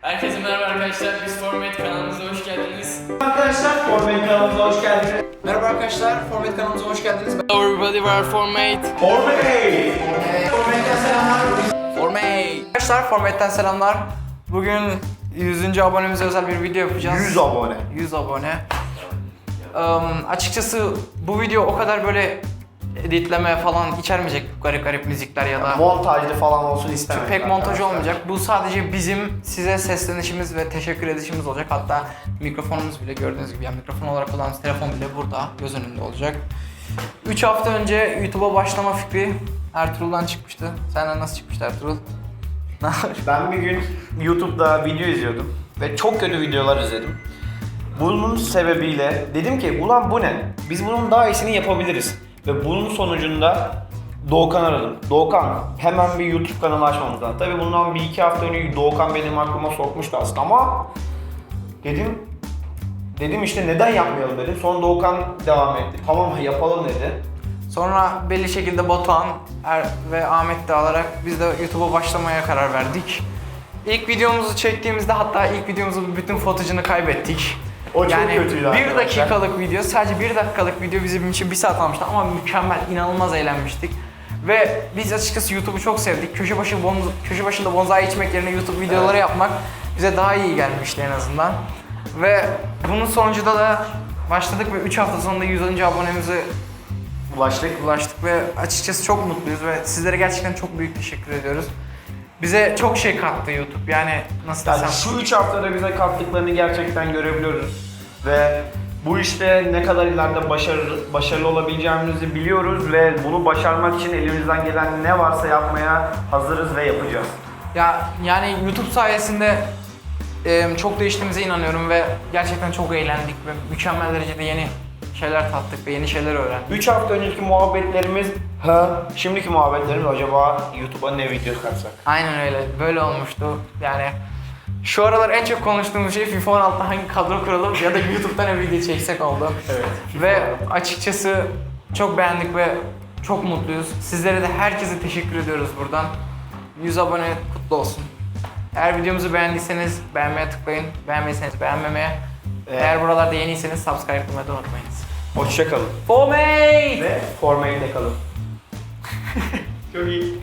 Herkese merhaba arkadaşlar. Biz Format kanalımıza hoş geldiniz. Arkadaşlar Format kanalımıza hoş geldiniz. Merhaba arkadaşlar, Format kanalımıza hoş geldiniz. Hello everybody, we are Format. Format! Format'ten selamlar. Format. Arkadaşlar, Format'ten selamlar. Bugün 100. abonemize özel bir video yapacağız. 100 abone. 100 abone. Im, açıkçası bu video o kadar böyle editleme falan içermeyecek garip garip müzikler ya da Montajlı falan olsun istemedim. pek montaj arkadaşlar. olmayacak. Bu sadece bizim size seslenişimiz ve teşekkür edişimiz olacak. Hatta mikrofonumuz bile gördüğünüz gibi yani mikrofon olarak kullandığımız telefon bile burada göz önünde olacak. 3 hafta önce YouTube'a başlama fikri Ertuğrul'dan çıkmıştı. Senden nasıl çıkmıştı Ertuğrul? Ne? Ben bir gün YouTube'da video izliyordum ve çok kötü videolar izledim. Bunun sebebiyle dedim ki ulan bu ne? Biz bunun daha iyisini yapabiliriz. Ve bunun sonucunda Doğukan aradım. Doğukan hemen bir YouTube kanalı açmamız lazım. Tabii bundan bir iki hafta önce Doğukan benim aklıma sokmuştu aslında ama dedim dedim işte neden yapmayalım dedim. Sonra Doğukan devam etti. Tamam yapalım dedi. Sonra belli şekilde Batuhan Er ve Ahmet de alarak biz de YouTube'a başlamaya karar verdik. İlk videomuzu çektiğimizde hatta ilk videomuzun bütün footage'ını kaybettik. O çok yani kötüydü bir dakikalık video, sadece bir dakikalık video bizim için bir saat almıştı ama mükemmel, inanılmaz eğlenmiştik. Ve biz açıkçası YouTube'u çok sevdik. Köşe başı bonz, köşe başında bonsai içmek yerine YouTube videoları yapmak bize daha iyi gelmişti en azından. Ve bunun sonucunda da başladık ve 3 hafta sonunda 100. abonemizi Ulaştık. ulaştık ve açıkçası çok mutluyuz ve sizlere gerçekten çok büyük teşekkür ediyoruz. Bize çok şey kattı YouTube. Yani nasıl Yani desem. şu 3 haftada bize kattıklarını gerçekten görebiliyoruz. Ve bu işte ne kadar ileride başarılı, başarılı olabileceğimizi biliyoruz ve bunu başarmak için elimizden gelen ne varsa yapmaya hazırız ve yapacağız. Ya yani YouTube sayesinde e, çok değiştiğimize inanıyorum ve gerçekten çok eğlendik ve mükemmel derecede yeni şeyler tattık ve yeni şeyler öğrendik. 3 hafta önceki muhabbetlerimiz, ha, şimdiki muhabbetlerimiz acaba YouTube'a ne video katsak? Aynen öyle. Böyle olmuştu. Yani şu aralar en çok konuştuğumuz şey FIFA 16'da hangi kadro kuralım ya da YouTube'da ne video çeksek oldu. Evet. Ve açıkçası çok beğendik ve çok mutluyuz. Sizlere de herkese teşekkür ediyoruz buradan. 100 abone kutlu olsun. Eğer videomuzu beğendiyseniz beğenmeye tıklayın. Beğenmediyseniz beğenmemeye. Evet. Eğer buralarda yeniyseniz subscribe etmeyi unutmayınız. Hoşçakalın. Formate! Ve formayla kalın. Çok iyi.